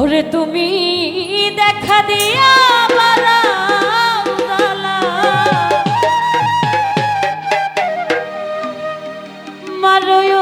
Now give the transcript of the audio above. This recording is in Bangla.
ওরে তুমি দেখা দিয়া বাড়াও জ্বালা। মারয়